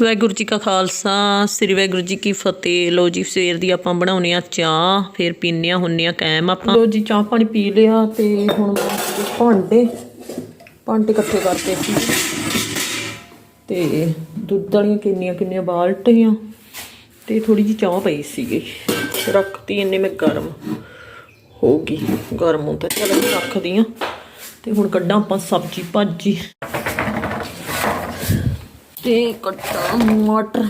ਵਾਹਿਗੁਰੂ ਜੀ ਕਾ ਖਾਲਸਾ, ਸ੍ਰੀ ਵਾਹਿਗੁਰੂ ਜੀ ਕੀ ਫਤਿਹ। ਲੋ ਜੀ, ਸਵੇਰ ਦੀ ਆਪਾਂ ਬਣਾਉਨੇ ਆ ਚਾਹ, ਫਿਰ ਪੀਨੇ ਆ, ਹੁੰਨੇ ਆ ਕਾਇਮ ਆਪਾਂ। ਲੋ ਜੀ, ਚਾਹ ਪਾਣੀ ਪੀ ਲਿਆ ਤੇ ਹੁਣ ਭਾਂਡੇ ਭਾਂਡੇ ਇਕੱਠੇ ਕਰਤੇ ਸੀ। ਤੇ ਦੁੱਧ ਵਾਲੀਆਂ ਕਿੰਨੀਆਂ ਕਿੰਨੀਆਂ ਬਾਲਟੀਆਂ ਤੇ ਥੋੜੀ ਜੀ ਚਾਹ ਪਈ ਸੀਗੀ। ਰੱਖਤੀ ਇੰਨੇ ਮੈਂ ਗਰਮ ਹੋ ਗਈ। ਗਰਮ ਹੁੰਦਾ ਚਲ ਮੈਂ ਰੱਖਦੀ ਆ। ਤੇ ਹੁਣ ਕੱਢਾਂ ਆਪਾਂ ਸਬਜ਼ੀ ਭਾਜੀ ਤੇ ਕੱਟਾ ਮਟਰ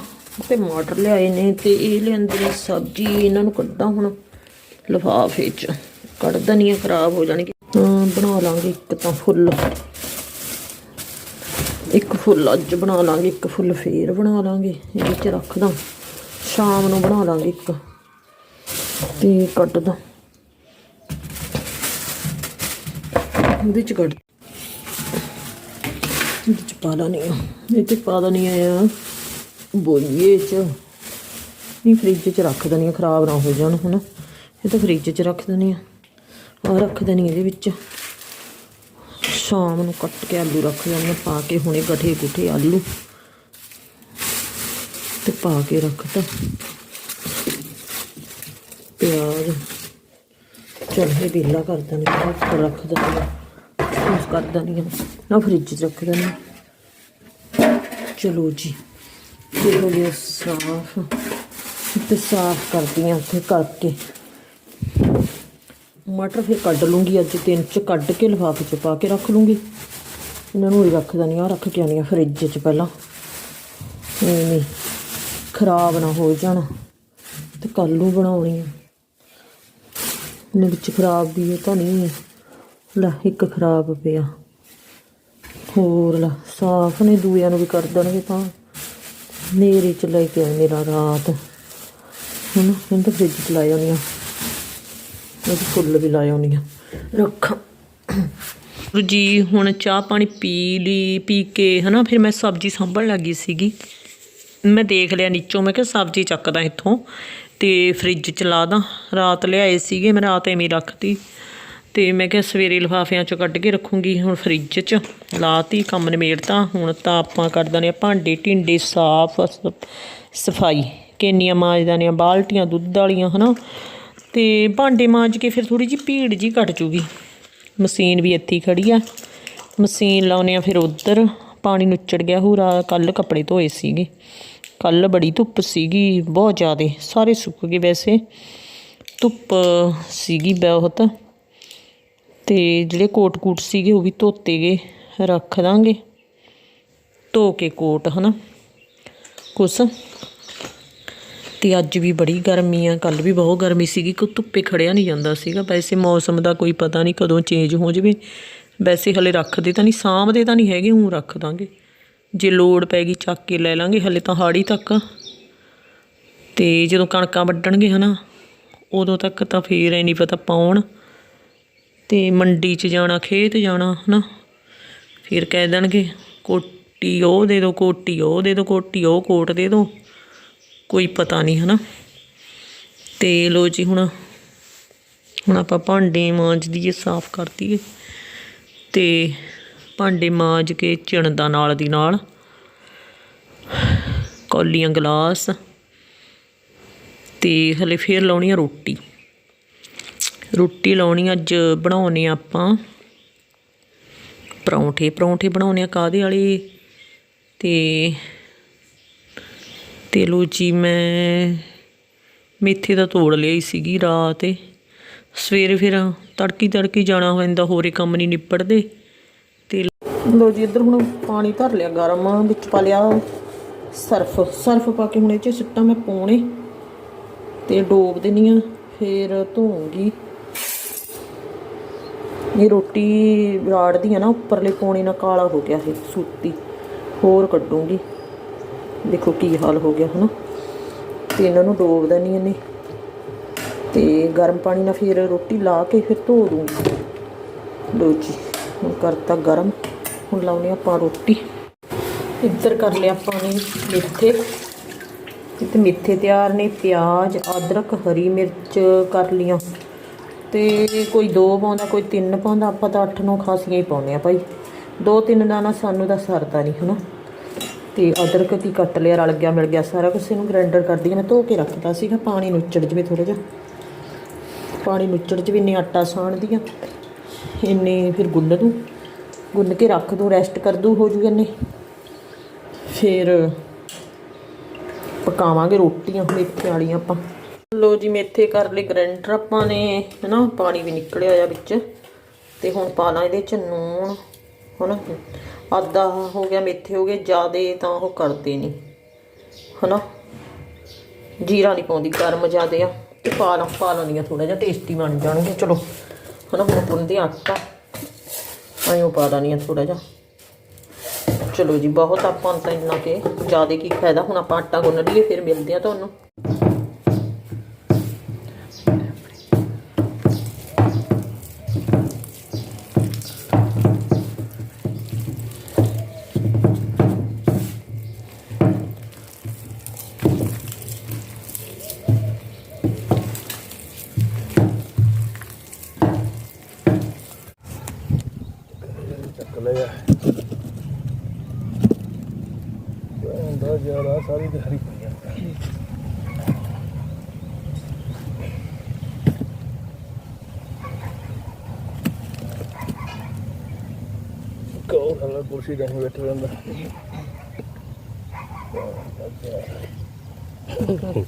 ਤੇ ਮਟਰ ਲਿਆਏ ਨੇ ਤੇ ਇਹ ਲਿਆਂਦੇ ਨੇ ਸਬਜ਼ੀ, ਇਹਨਾਂ ਨੂੰ ਕੱਢਾਂ ਹੁਣ ਲਿਫਾਫੇ ਚ। ਕੱਢਦਾ ਨਹੀਂ ਖਰਾਬ ਹੋ ਜਾਣਗੇ ਬਣਾ ਲਾਂਗੇ ਇੱਕ ਤਾਂ ਫੁੱਲ। ਇੱਕ ਫੁੱਲ ਅੱਜ ਬਣਾ ਲਾਂਗੇ, ਇੱਕ ਫੁੱਲ ਫੇਰ ਬਣਾ ਲਾਂਗੇ। ਇਹਦੇ ਚ ਰੱਖਦਾ ਸ਼ਾਮ ਨੂੰ ਬਣਾ ਲਾਂਗੇ ਇੱਕ। ਤੇ ਕੱਢਦਾ ਇਹਦੇ ਚ ਕੱਢ ਇਹਦੇ ਚ ਪਾ ਲਾਂਗੇ ਇਹ ਚ ਪਾ ਦਣੀ ਆ। ਬੋਈਏ ਚ। ਨਹੀਂ, ਫ੍ਰਿਜ ਚ ਰੱਖ ਦਣੀ ਆ, ਖਰਾਬ ਨਾ ਹੋ ਜਾਣ ਹੁਣ। ਇਹ ਤਾਂ ਫ੍ਰਿਜ ਚ ਰੱਖ ਦਣੀ ਆ। ਆ ਰੱਖ ਦਣੀ ਇਹਦੇ ਵਿੱਚ। ਸ਼ਾਮ ਨੂੰ ਕੱਟ ਕੇ ਆਲੂ ਰੱਖ ਜਾਂਦੇ ਪਾ ਕੇ ਹੁਣੇ ਗਠੇ ਗੁਠੇ ਆਲੂ। ਤੇ ਪਾ ਕੇ ਰੱਖਤਾ। ਪਿਆਜ਼। ਚਲ ਇਹ ਵੇਲਾ ਕਰ ਦਣੀ ਉੱਪਰ ਰੱਖ ਦਣੀ ਯੂਜ ਕਰ ਦਣੀ ਨਾ ਫ੍ਰਿਜ 'ਚ ਰੱਖ ਦਣੀ ਚਲੋ ਜੀ। ਇਹ ਹੋ ਗਿਆ ਸਾਫ਼ ਤੇ ਸਾਫ਼ ਕਰਦੀ ਹਾਂ ਉੱਥੇ ਕਰਕੇ। ਮਟਰ ਫਿਰ ਕੱਢ ਲੂੰਗੀ ਅੱਜ ਤਿੰਨ ਚ ਕੱਢ ਕੇ ਲਿਫਾਫੇ ਚ ਪਾ ਕੇ ਰੱਖ ਲੂੰਗੀ। ਇਹਨਾਂ ਨੂੰ ਹੀ ਰੱਖ ਦਣੀ ਆ ਰੱਖ ਕੇ ਆਉਣੀ ਆ ਫ੍ਰਿਜ ਚ ਪਹਿਲਾਂ। ਨਹੀਂ ਖਰਾਬ ਨਾ ਹੋ ਜਾਣ। ਤੇ ਕੱਲ ਨੂੰ ਬਣਾਉਣੀ ਆ। ਇਹਨੇ ਵਿੱਚ ਖਰਾਬ ਵੀ ਇਹ ਤਾਂ ਨਹੀਂ ਹੈ ਲੈ, ਇੱਕ ਖਰਾਬ ਪਿਆ। ਹੋਰ ਲੈ, ਸਾਫ਼ ਨੇ ਦੂਆਂ ਨੂੰ ਵੀ ਕਰ ਦੇਣਗੇ ਤਾਂ। ਨੇਰੇ ਚ ਲੈ ਕੇ ਆਏ ਮੇਰਾ ਰਾਤ। ਹੁਣ ਇਹਨਾਂ ਤਾਂ ਫ੍ਰਿਜ ਚ ਲਾਈ ਆਉਣੀ ਆ। ਉਹਦੇ ਫੁੱਲ ਵੀ ਲਾਏ ਆਉਣੀ ਆ। ਰੱਖਾਂ। ਜੀ, ਹੁਣ ਚਾਹ ਪਾਣੀ ਪੀ ਲਈ, ਪੀ ਕੇ ਹਨਾ, ਫਿਰ ਮੈਂ ਸਬਜ਼ੀ ਸਾਂਭਣ ਲੱਗੀ ਸੀਗੀ। ਮੈਂ ਦੇਖ ਲਿਆ ਨੀਚੋਂ, ਮੈਂ ਕਿਹਾ ਸਬਜ਼ੀ ਚੱਕਦਾ ਇੱਥੋਂ ਤੇ ਫ੍ਰਿਜ ਚ ਲਾ ਦਾਂ। ਰਾਤ ਲਿਆਏ ਸੀਗੇ, ਮੈਂ ਰਾਤ ਐਵੇਂ ਹੀ ਰੱਖਤੀ। ਤੇ ਮੈਂ ਕਿਹਾ ਸਵੇਰੇ ਲਿਫਾਫਿਆਂ ਚੋਂ ਕੱਢ ਕੇ ਰੱਖੂੰਗੀ, ਹੁਣ ਫ੍ਰਿਜ 'ਚ ਲਾਤੀ, ਕੰਮ ਨਿਮੇੜਤਾ ਹੁਣ ਤਾਂ ਆਪਾਂ ਕਰ ਦਨੇ ਆ ਭਾਂਡੇ ਢਿੰਡੇ ਸਾਫ਼ ਸਫ਼ਾਈ ਕੇਨੀਆਂ ਮਾਂਜਦਾ ਨੇ ਬਾਲਟੀਆਂ, ਦੁੱਧ ਵਾਲੀਆਂ, ਹਨਾ? ਤੇ ਭਾਂਡੇ ਮਾਂਜ ਕੇ ਫਿਰ ਥੋੜੀ ਜਿਹੀ ਭੀੜ ਜੀ ਘਟ ਜੂਗੀ। ਮਸ਼ੀਨ ਵੀ ਇੱਥੇ ਹੀ ਖੜੀ ਆ। ਮਸ਼ੀਨ ਲਾਉਨੇ ਆ ਫਿਰ ਉਧਰ। ਪਾਣੀ ਨੁੱਚੜ ਗਿਆ, ਹੂਰਾ ਕੱਲ ਕੱਪੜੇ ਧੋਏ ਸੀਗੇ। ਕੱਲ ਬੜੀ ਧੁੱਪ ਸੀਗੀ, ਬਹੁਤ ਜ਼ਿਆਦੇ। ਸਾਰੇ ਸੁੱਕ ਗਏ ਵੈਸੇ। ਧੁੱਪ ਸੀਗੀ ਬਹੁਤ। ਤੇ ਜਿਹੜੇ ਕੋਟ ਕੂਟ ਸੀਗੇ ਉਹ ਵੀ ਧੋਤੇ ਗਏ, ਰੱਖ ਦਾਂਗੇ। ਧੋ ਕੇ ਕੋਟ, ਹਨਾ? ਕੁਛ ਤੇ ਅੱਜ ਵੀ ਬੜੀ ਗਰਮੀ ਆ ਕੱਲ ਵੀ ਬਹੁਤ ਗਰਮੀ ਸੀਗੀ ਕਿ ਧੁੱਪੇ ਖੜਿਆ ਨਹੀਂ ਜਾਂਦਾ ਸੀਗਾ। ਵੈਸੇ ਮੌਸਮ ਦਾ ਕੋਈ ਪਤਾ ਨਹੀਂ ਕਦੋਂ ਚੇਂਜ ਹੋ ਜਾਵੇ। ਵੈਸੇ ਹਲੇ ਰੱਖਦੇ ਤਾਂ ਨਹੀਂ, ਸਾਂਭਦੇ ਤਾਂ ਨਹੀਂ ਹੈਗੇ ਹੂੰ ਰੱਖ ਦਾਂਗੇ। ਜੇ ਲੋੜ ਪੈਗੀ ਚੱਕ ਕੇ ਲੈ ਲਾਂਗੇ, ਹਲੇ ਤਾਂ ਹਾੜੀ ਤੱਕ। ਆ। ਤੇ ਜਦੋਂ ਕਣਕਾਂ ਵੱਢਣਗੇ, ਹਨਾ, ਉਦੋਂ ਤੱਕ ਤਾਂ ਫੇਰ ਐ ਨਹੀਂ ਪਤਾ ਪਾਉਣ। ਤੇ ਮੰਡੀ 'ਚ ਜਾਣਾ, ਖੇਤ ਜਾਣਾ, ਹਨਾ? ਫਿਰ ਕਹਿ ਦੇਣਗੇ, ਕੋਟੀ ਉਹ ਦੇ ਦਿਓ ਕੋਟੀ ਉਹ ਦੇ ਦਿਓ ਕੋਟੀ ਉਹ ਕੋਟ ਦੇ ਦਿਓ ਕੋਈ ਪਤਾ ਨਹੀਂ, ਹਨਾ? ਤੇ ਲੋ ਜੀ ਹੁਣ ਹੁਣ ਆਪਾਂ ਭਾਂਡੇ ਮਾਂਜ ਦਈਏ ਸਾਫ਼ ਕਰ ਦਈਏ। ਤੇ ਭਾਂਡੇ ਮਾਂਜ ਕੇ ਚਿਣਦਾ ਨਾਲ ਦੀ ਨਾਲ, ਕੌਲੀਆਂ ਗਲਾਸ ਤੇ ਹਲੇ ਫੇਰ ਲਾਉਣੀ ਆ ਰੋਟੀ। ਰੋਟੀ ਲਾਉਣੀ ਅੱਜ, ਬਣਾਉਣੇ ਆ ਆਪਾਂ। ਪਰੌਂਠੇ ਪਰੌਂਠੇ ਬਣਾਉਣੇ ਆ ਕਾਦੇ ਵਾਲੇ? ਤੇ ਤੇ ਲੋ ਜੀ, ਮੈਂ ਮੇਥੇ ਦਾ ਤੋੜ ਲਈ ਸੀਗੀ ਰਾਤ। ਏ ਸਵੇਰੇ ਫਿਰ ਤੜਕੀ ਤੜਕੀ ਜਾਣਾ ਹੋ ਜਾਂਦਾ ਹੋਰੇ ਕੰਮ ਨਹੀਂ ਨਿਪੜਦੇ। ਤੇ ਲੋ ਜੀ, ਇੱਧਰ ਹੁਣ ਪਾਣੀ ਧਰ ਲਿਆ ਗਰਮ, ਵਿੱਚ ਪਾ ਲਿਆ ਸਰਫ। ਸਰਫ ਪਾ ਕੇ ਹੁਣ ਇਹ ਚ ਸਿੱਟਾਂ ਮੈਂ ਪਾਉਣੇ। ਤੇ ਡੋਬ ਦੇਣੀ ਆ, ਫਿਰ ਧੋਉਂਗੀ ਇਹ ਰੋਟੀ ਰਾੜਦੀ ਆ ਨਾ, ਉੱਪਰਲੇ ਕੋਣੇ ਨਾਲ ਕਾਲਾ ਹੋ ਗਿਆ ਇਹ, ਸੂਤੀ। ਹੋਰ ਕੱਢੂੰਗੀ। ਦੇਖੋ ਕੀ ਹਾਲ ਹੋ ਗਿਆ ਹਨਾ ਤੇ ਇਹਨਾਂ ਨੂੰ ਡੋਬ ਦੇਣੀ ਇਹਨੇ। ਤੇ ਗਰਮ ਪਾਣੀ ਨਾਲ ਫਿਰ ਰੋਟੀ ਲਾ ਕੇ ਫਿਰ ਧੋ ਦੂੰਗੀ। ਲੋ ਜੀ, ਹੁਣ ਕਰਤਾ ਗਰਮ। ਹੁਣ ਲਾਉਣੀ ਆਪਾਂ ਰੋਟੀ। ਇੱਧਰ ਕਰ ਲਿਆ ਪਾਣੀ ਨੇ ਮੇਥੇ। ਤੇ ਮੇਥੇ ਤਿਆਰ ਨੇ, ਪਿਆਜ਼, ਅਦਰਕ, ਹਰੀ ਮਿਰਚ ਕਰ ਲੀਆਂ ਤੇ ਕੋਈ ਦੋ ਪਾਉਂਦਾ, ਕੋਈ ਤਿੰਨ ਪਾਉਂਦਾ, ਆਪਾਂ ਤਾਂ 8-9 ਖਾਸੀਆਂ ਹੀ ਪਾਉਂਦੇ ਆ ਭਾਈ। ਦੋ ਤਿੰਨ ਦਾ ਨਾ ਸਾਨੂੰ ਤਾਂ ਸਰਦਾ ਨਹੀਂ, ਹਨਾ? ਤੇ ਅਦਰਕ ਕੀ ਕੱਟ ਲਿਆ, ਰਲ ਗਿਆ, ਮਿਲ ਗਿਆ, ਸਾਰਾ ਕੁਝ ਇਹਨੂੰ ਗ੍ਰਾਈਂਡਰ ਕਰਦੀ ਹਾਂ ਮੈਂ ਧੋ ਕੇ ਰੱਖਦਾ ਸੀਗਾ, ਪਾਣੀ ਨੁੱਚੜ ਜਵੇ ਥੋੜਾ ਜਿਹਾ। ਪਾਣੀ ਨੁੱਚੜ ਜਵੇ ਇੰਨੇ ਆਟਾ ਸਾਣਦੀ ਆ ਇੰਨੇ ਫਿਰ ਗੁੰਨ ਦੂੰ। ਗੁੰਨ ਕੇ ਰੱਖ ਦੂੰ ਰੈਸਟ ਕਰ ਦੂੰ, ਹੋ ਜੂ ਇੰਨੇ। ਫਿਰ ਪਕਾਵਾਂਗੇ ਰੋਟੀਆਂ, ਮੇਥੇ ਵਾਲੀਆਂ ਆਪਾਂ। ਲੋ ਜੀ ਮੇਥੇ ਕਰ ਲਈ ਗ੍ਰਾਈਂਡਰ ਆਪਾਂ ਨੇ, ਹਨਾ, ਪਾਣੀ ਵੀ ਨਿਕਲਿਆ ਆ ਵਿੱਚ। ਤੇ ਹੁਣ ਪਾ ਲਾਂ ਇਹਦੇ ਚ ਨੂਣ, ਹਨਾ। ਅੱਧਾ ਹੋ ਗਿਆ, ਮੇਥੇ ਹੋ ਗਏ, ਜਿਆਦੇ ਤਾਂ ਉਹ ਕਰਦੇ ਨਹੀਂ ਹਨਾ। ਜੀਰਾ ਨਹੀਂ ਪਾਉਂਦੀ, ਗਰਮ ਜਿਆਦੇ ਆ। ਤੇ ਪਾ ਲਾਂ, ਪਾ ਲੈਂਦੀ ਆ ਥੋੜਾ ਜਿਹਾ ਟੇਸਟੀ ਬਣ ਜਾਣਗੇ ਚਲੋ। ਹਨਾ, ਹੁਣ ਪੁੰਦੇ ਆਟਾ। ਆਇਓ ਪਾ ਦਾਨੀ ਆ ਥੋੜਾ ਜਿਹਾ। ਚਲੋ ਜੀ, ਬਹੁਤ ਆਪਾਂ ਤਾਂ ਇੰਨਾ ਕਿ ਜ਼ਿਆਦਾ ਕੀ ਫਾਇਦਾ। ਹੁਣ ਆਪਾਂ ਆਟਾ ਗੁੰਨ ਲਈਏ, ਫਿਰ ਮਿਲਦੇ ਆ ਤੁਹਾਨੂੰ। ਹੁੰਦਾ ਜ਼ਿਆਦਾ ਸਾਰੀ ਦਿਹਾੜੀ ਪਈ ਆ ਕੋ ਹਲਾ ਕੁਰਸੀ ਤੇ ਬੈਠਾ ਰਹਿੰਦਾ।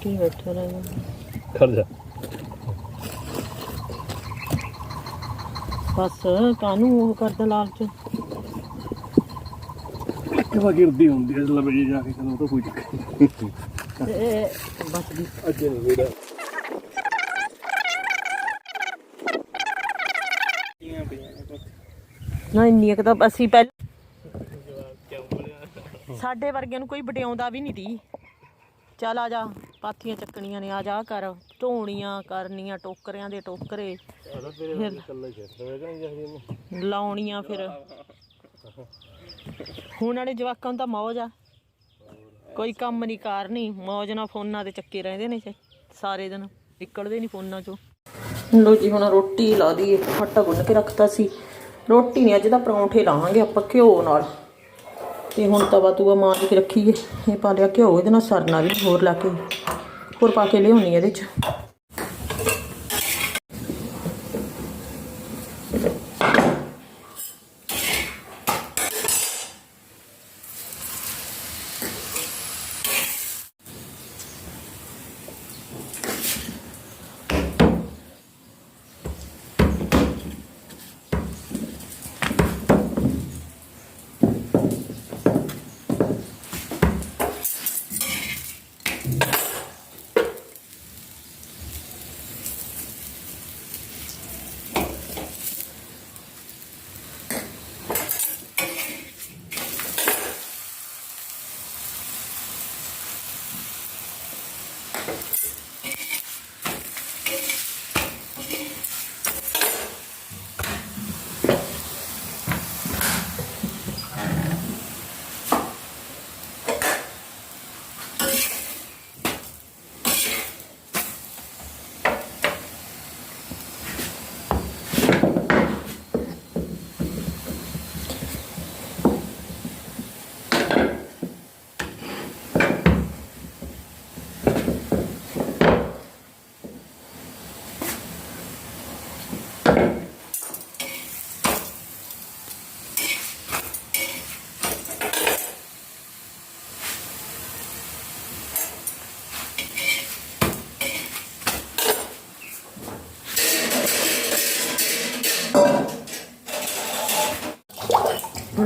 ਕੀ ਬੈਠਾ ਰਹਿਣਾ ਖੜ ਜਾ। ਬਸ ਕਾਨੂੰ ਉਹ ਕਰਦਾ ਲਾਲਚ? ਕਵਾ ਗਿਰਦੀ ਹੁੰਦੀ ਹੈ ਲਵੇ ਜਾ ਕੇ ਕਦੋਂ ਤਾਂ ਕੋਈ ਚੱਕਰ ਇਹ ਬਸ ਦੀ ਅੱਗੇ ਨਹੀਂ ਵੀੜਾ ਨਾ ਇੰਨੀ ਕੁ ਤਾਂ ਅਸੀਂ ਪਹਿਲ ਸਾਡੇ ਵਰਗਿਆਂ ਨੂੰ ਕੋਈ ਵਡਿਆਉਂਦਾ ਵੀ ਨਹੀਂ ਤੀ। ਚੱਲ ਆ ਜਾ ਪਾਥੀਆਂ ਚੱਕਣੀਆਂ ਨੇ ਆ ਜਾ ਕਰ। ਢੋਣੀਆਂ ਕਰਨੀਆਂ ਟੋਕਰਿਆਂ ਦੇ ਟੋਕਰੇ। ਨਹੀਂ ਲਾਉਣੀਆਂ ਫਿਰ। ਹੁਣ ਵਾਲੇ ਜਵਾਕਾਂ ਨੂੰ ਤਾਂ ਮੌਜ ਆ। ਕੋਈ ਕੰਮ ਨਹੀਂ ਕਾਰ ਨਹੀਂ ਮੌਜ ਨਾਲ ਫੋਨਾਂ ਤੇ ਚੱਕੇ ਰਹਿੰਦੇ ਨੇ ਚ- ਸਾਰੇ ਦਿਨ ਨਿਕਲਦੇ ਨਹੀਂ ਫੋਨਾਂ ਚੋਂ। ਲੋ ਜੀ, ਹੁਣ ਰੋਟੀ ਲਾ ਦੀ ਆਟਾ ਗੁੰਨ ਕੇ ਰੱਖਤਾ ਸੀ। ਰੋਟੀ ਨਹੀਂ ਅੱਜ ਤਾਂ ਪਰੌਂਠੇ ਲਾਵਾਂਗੇ ਆਪਾਂ ਘਿਓ ਨਾਲ। ਤੇ ਹੁਣ ਤਵਾ ਤੂਆ ਮਾਰ ਕੇ ਰੱਖੀਏ। ਇਹ ਪਾ ਲਿਆ ਘਿਓ, ਇਹਦੇ ਨਾਲ ਸਰਨਾ ਵੀ ਹੋਰ ਲਾ ਕੇ। ਹੋਰ ਪਾ ਕੇ ਲਿਆਉਣੀ ਇਹਦੇ ਚ।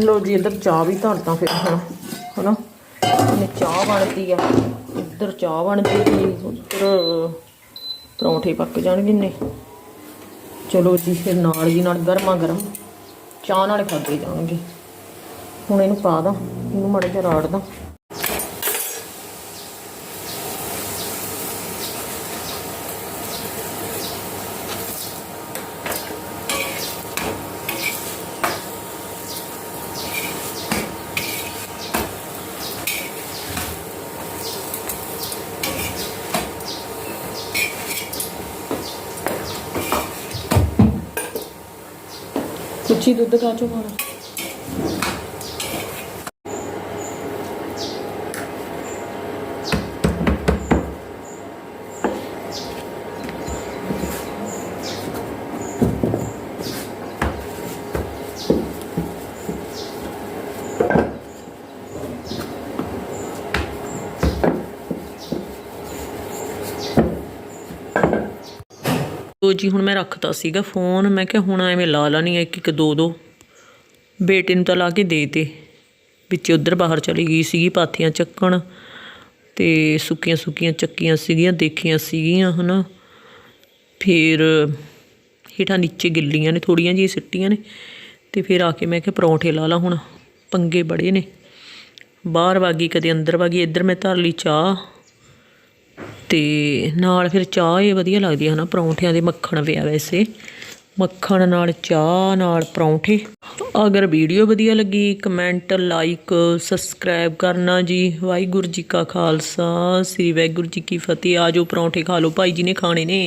ਲੋ ਜੀ, ਇੱਧਰ ਚਾਹ ਵੀ ਧਰਦਾ ਫਿਰ ਹੁਣ ਹਨਾ? ਇਹਨੇ ਚਾਹ ਬਣਦੀ ਆ। ਇੱਧਰ ਚਾਹ ਬਣਦੀ ਤੇ ਉੱਧਰ ਪਰੌਂਠੇ ਪੱਕ ਜਾਣਗੇ ਨੇ ਚਲੋ ਜੀ, ਫਿਰ ਨਾਲ ਦੀ ਨਾਲ ਗਰਮਾ ਗਰਮ ਚਾਹ ਨਾਲ ਖਾਦੇ ਜਾਣਗੇ। ਹੁਣ ਇਹਨੂੰ ਪਾ ਦਾਂ, ਇਹਨੂੰ ਮੜੇ ਜਿਹਾ ਰਾੜ ਦਾਂ। ਕੁਛੀ ਦੁੱਧ ਕਾਚੋ ਪਾਣਾ ਉਹ ਜੀ ਹੁਣ ਮੈਂ ਰੱਖਤਾ ਸੀਗਾ ਫੋਨ, ਮੈਂ ਕਿਹਾ ਹੁਣ ਐਵੇਂ ਲਾ ਲਾ ਨਹੀਂ ਇੱਕ ਇੱਕ ਦੋ ਦੋ। ਬੇਟੇ ਨੂੰ ਤਾਂ ਲਾ ਕੇ ਦੇ ਤੇ। ਵਿੱਚ ਉਧਰ ਬਾਹਰ ਚਲੀ ਗਈ ਸੀਗੀ, ਪਾਥੀਆਂ ਚੱਕਣ ਤੇ ਸੁੱਕੀਆਂ ਸੁੱਕੀਆਂ ਚੱਕੀਆਂ ਸੀਗੀਆਂ, ਦੇਖੀਆਂ ਸੀਗੀਆਂ, ਹਨਾ। ਫਿਰ ਹੇਠਾਂ ਨੀਚੇ ਗਿੱਲੀਆਂ ਨੇ ਥੋੜੀਆਂ ਜਿਹੀਆਂ ਸਿੱਟੀਆਂ ਨੇ ਤੇ ਫਿਰ ਆ ਕੇ ਮੈਂ ਕਿਹਾ ਪਰੌਂਠੇ ਲਾ ਲਾ ਹੁਣ, ਪੰਗੇ ਬੜੇ ਨੇ। ਬਾਹਰ ਵਾਗੀ, ਕਦੇ ਅੰਦਰ ਵਾਗੀ, ਇੱਧਰ ਮੈਂ ਧਰ ਲਈ ਚਾਹ। ਤੇ ਨਾਲ ਫਿਰ ਚਾਹ ਇਹ ਵਧੀਆ ਲੱਗਦੀ ਹੈ ਹਨਾ, ਪਰੌਂਠਿਆਂ ਦੇ ਮੱਖਣ ਪਿਆ ਵੈਸੇ। ਮੱਖਣ ਨਾਲ ਚਾਹ, ਨਾਲ ਪਰੌਂਠੇ। ਅਗਰ ਵੀਡੀਓ ਵਧੀਆ ਲੱਗੀ, ਕਮੈਂਟ, ਲਾਈਕ, ਸਬਸਕ੍ਰਾਈਬ ਕਰਨਾ ਜੀ। ਵਾਹਿਗੁਰੂ ਜੀ ਕਾ ਖਾਲਸਾ, ਸ੍ਰੀ ਵਾਹਿਗੁਰੂ ਜੀ ਕੀ ਫਤਿਹ। ਆਜੋ ਪਰੌਂਠੇ ਖਾ ਲਓ। ਭਾਈ ਜੀ ਨੇ ਖਾਣੇ ਨੇ।